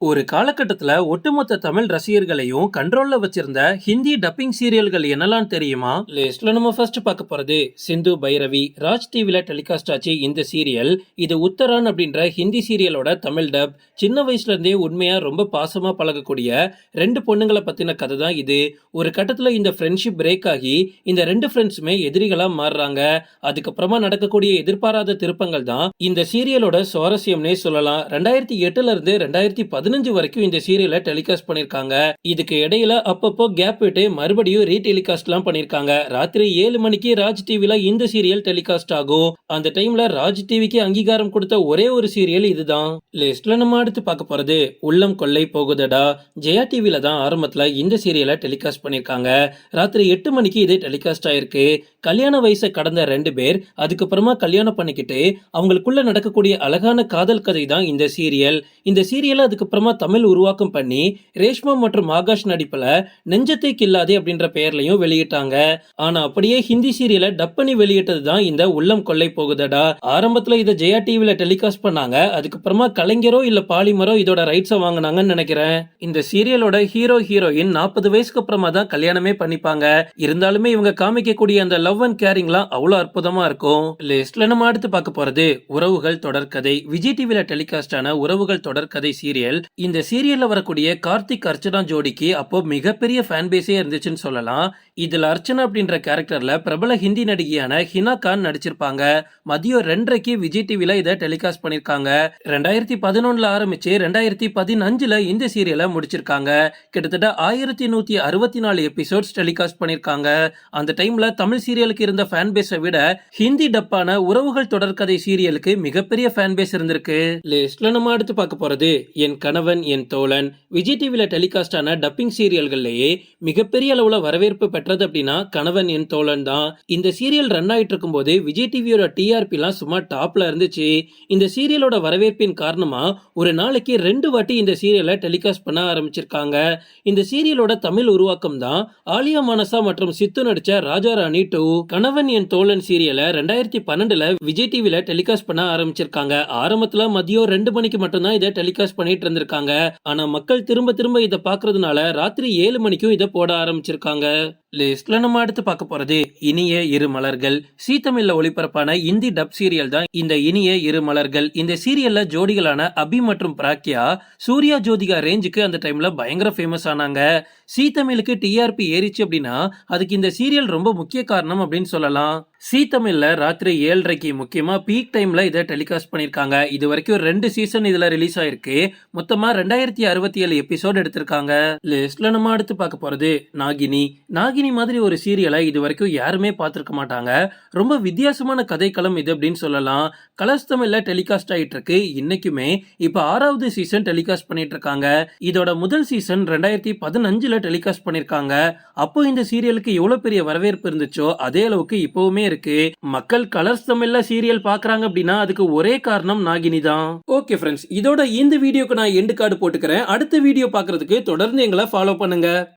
ஒரு காலகட்டத்துல ஒட்டுமொத்த தமிழ் ரசிகர்களையும் கண்ட்ரோல்ல வச்சிருந்த ஹிந்தி டப்பிங் சீரியல்கள் என்னெல்லாம் தெரியுமா? லிஸ்ட்ல நம்ம ஃபர்ஸ்ட் பார்க்க போறது சிந்து பைரவி ராஜ் டிவியில் டெலிகாஸ்ட் ஆச்சு இந்த சீரியல் இது உத்தரான் அப்படின்ற ஹிந்தி சீரியலோட தமிழ் டப் சின்ன வயசுல இருந்தே உண்மையா ரொம்ப பாசமா பழகக்கூடிய ரெண்டு பொண்ணுங்களை பத்தின கதை தான் இது. ஒரு கட்டத்துல இந்த ஃப்ரெண்ட்ஷிப் பிரேக் ஆகி இந்த ரெண்டு ஃப்ரெண்ட்ஸுமே எதிரிகளா மாறுறாங்க. அதுக்கப்புறமா நடக்கக்கூடிய எதிர்பாராத திருப்பங்கள் தான் இந்த சீரியலோட சுவாரஸ்யம்னே சொல்லலாம். ரெண்டாயிரத்தி எட்டுல ரெண்டாயிரத்தி ரெண்டாயிரத்தி பதினஞ்சு வரைக்கும் இந்த சீரியலை டெலிகாஸ்ட் பண்ணிருக்காங்க. இதுக்கு இடையில அப்பப்போ கேப் விட்டு மறுபடியும் ரீடெலிகாஸ்ட் எல்லாம் பண்ணிருக்காங்க. ராத்திரி ஏழு மணிக்கு ராஜ் டிவில இந்த சீரியல் டெலிகாஸ்ட் ஆகும். அந்த டைம்ல ராஜ் டிவிக்கு அங்கீகாரம் கொடுத்த ஒரே ஒரு சீரியல் இதுதான். லிஸ்ட்ல நம்ம அடுத்து பார்க்க போறது உள்ளம் கொள்ளை போகுதடா. ஜெயா டிவில தான் ஆரம்பத்துல இந்த சீரியலை டெலிகாஸ்ட் பண்ணிருக்காங்க. ராத்திரி எட்டு மணிக்கு இது டெலிகாஸ்ட் ஆயிருக்கு. கல்யாண வயசை கடந்த ரெண்டு பேர் அதுக்கப்புறமா கல்யாணம் பண்ணிக்கிட்டு அவங்களுக்குள்ள நடக்கக்கூடிய அழகான காதல் கதை தான் இந்த சீரியல் இந்த சீரியல் அதுக்கப்புறம் தமிழ் உருவாக்கம் பண்ணி ரேஷ்மா மற்றும் ஆகாஷ் நடிப்புல நெஞ்சத்தை கில்லாதே அப்படின்ற பெயர்லையும் வெளியிட்டாங்க. ஆனா அப்படியே ஹிந்தி சீரியலை டப் பண்ணி வெளியிட்டது தான் இந்த உள்ளம் கொள்ளை போகுதடா. ஆரம்பத்துல இதை ஜெயா டிவில டெலிகாஸ்ட் பண்ணாங்க. அதுக்கப்புறமா கலைஞரோ இல்ல பாலிமரோ இதோட ரைட்ஸை வாங்கினாங்கன்னு நினைக்கிறேன். இந்த சீரியலோட ஹீரோ ஹீரோயின் நாற்பது வயசுக்கு அப்புறமா தான் கல்யாணமே பண்ணிப்பாங்க. இருந்தாலுமே இவங்க காமிக்கக்கூடிய அந்த லவ் அண்ட் கேரிங்லாம் அவ்வளோ அற்புதமா இருக்கும். லிஸ்ட்ல நம்ம அடுத்து பார்க்க போறது உறவுகள் தொடர்கதை விஜய் டிவில டெலிகாஸ்டான உறவுகள் தொடர்கதை சீரியல் இந்த சீரியல்ல வரக்கூடிய கார்த்திக் அர்ச்சனா ஜோடிக்கு அப்போ மிகப்பெரிய ஃபேன் பேஸே இருந்துச்சுன்னு சொல்லலாம். இதில் அர்ச்சனா அப்படின்ற கேரக்டரில் பிரபல ஹிந்தி நடிகையான ஹினா கான் நடிச்சிருப்பாங்க. மதியம் ரெண்டரைக்கு விஜய் டிவியில் இதை டெலிகாஸ்ட் பண்ணியிருக்காங்க. ரெண்டாயிரத்தி பதினொன்றில் ஆரம்பித்து ரெண்டாயிரத்தி பதினஞ்சில் இந்த சீரியலை முடிச்சிருக்காங்க. கிட்டத்தட்ட ஆயிரத்தி நூற்றி அறுபத்தி நாலு எபிசோட்ஸ் டெலிகாஸ்ட் பண்ணியிருக்காங்க. அந்த டைமில் தமிழ் சீரியலுக்கு இருந்த ஃபேன் பேஸை விட ஹிந்தி டப்பான உறவுகள் தொடர்கதை சீரியலுக்கு மிகப்பெரிய ஃபேன் பேஸ் இருந்திருக்கு. லிஸ்ட்ல நம்ம அடுத்து பார்க்க போகிறது என் கணவன் என் தோழன். விஜய் டிவியில் டெலிகாஸ்டான டப்பிங் சீரியல்கள்லேயே மிகப்பெரிய அளவில் வரவேற்பு பெற்றது அப்படின்னா கணவன் என் தோழன் தான். இந்த சீரியல் ரன் ஆயிட்டு இருக்கும்போது விஜய் டிவியோட டிஆர்பி எல்லாம் சும்மா டாப்ல இருந்துச்சு. இந்த சீரியலோட வரவேற்பின் காரணமா ஒரு நாளைக்கு ரெண்டு வாட்டி இந்த சீரியலை டெலிகாஸ்ட் பண்ண ஆரம்பிச்சிருக்காங்க. இந்த சீரியலோட தமிழ் உருவாக்கம் தான் ஆலியா மனசா மற்றும் சித்து நடிச்ச ராஜா ராணி டூ கணவன் என் தோழன் சீரியலை ரெண்டாயிரத்தி பன்னெண்டுல விஜய் டிவில டெலிகாஸ்ட் பண்ண ஆரம்பிச்சிருக்காங்க. ஆரம்பத்துல மதியம் ரெண்டு மணிக்கு மட்டும்தான் இதை டெலிகாஸ்ட் பண்ணிட்டு இருந்திருக்காங்க. ஆனா மக்கள் திரும்ப திரும்ப இதை பாக்குறதுனால ராத்திரி ஏழு மணிக்கும் இதை போட ஆரம்பிச்சிருக்காங்க. லிஸ்ட்ல நம்ம அடுத்து பார்க்க போறது இனிய இரு மலர்கள். சீ தமிழ்ல ஒளிபரப்பான இந்தி டப் சீரியல் தான் இந்த இனிய இரு மலர்கள். இந்த சீரியல்ல ஜோடிகளான அபி மற்றும் பிராக்யா சூர்யா ஜோதிகா ரேஞ்சுக்கு அந்த டைம்ல பயங்கர ஃபேமஸ் ஆனாங்க. சீ தமிழுக்கு டிஆர்பி ஏறிச்சு அப்படின்னா அதுக்கு இந்த சீரியல் ரொம்ப முக்கிய காரணம் அப்படின்னு சொல்லலாம். சீ தமிழ்ல ராத்திரி ஏழரைக்கு முக்கியமா பீக் டைம்ல இதை டெலிகாஸ்ட் பண்ணிருக்காங்க. இது வரைக்கும் ரெண்டு சீசன் இதுல ரிலீஸ் ஆயிருக்கு. மொத்தமா ரெண்டாயிரத்தி அறுபத்தி ஏழு எபிசோட் எடுத்திருக்காங்க. லிஸ்ட்ல நம்ம அடுத்து பார்க்க போறது நாகினி. நாகினி மாதிரி ஒரு சீரியலை இது வரைக்கும் யாருமே பார்த்திருக்க மாட்டாங்க. ரொம்ப வித்தியாசமான கதைக்களம் இது அப்படின்னு சொல்லலாம். கலர்ஸ் தமிழ்ல டெலிகாஸ்ட் ஆயிட்டு இருக்கு. இன்னைக்குமே இப்போ ஆறாவது சீசன் டெலிகாஸ்ட் பண்ணிட்டு இருக்காங்க. இதோட முதல் சீசன் ரெண்டாயிரத்தி பதினஞ்சுல டெலிகாஸ்ட் பண்ணிருக்காங்க. அப்போ இந்த சீரியலுக்கு எவ்வளவு பெரிய வரவேற்பு இருந்துச்சோ அதே அளவுக்கு இப்பவுமே இருக்கு. மக்கள் கலர்ஸ் தமிழ்ல சீரியல் பாக்குறாங்க அப்படின்னா அதுக்கு ஒரே காரணம் நாகினி தான். ஓகே ஃப்ரெண்ட்ஸ் இதோட இந்த வீடியோக்கு நான் எண்டு கார்டு போட்டுக்கிறேன். அடுத்த வீடியோ பாக்குறதுக்கு தொடர்ந்து எங்களை ஃபாலோ பண்ணுங்க.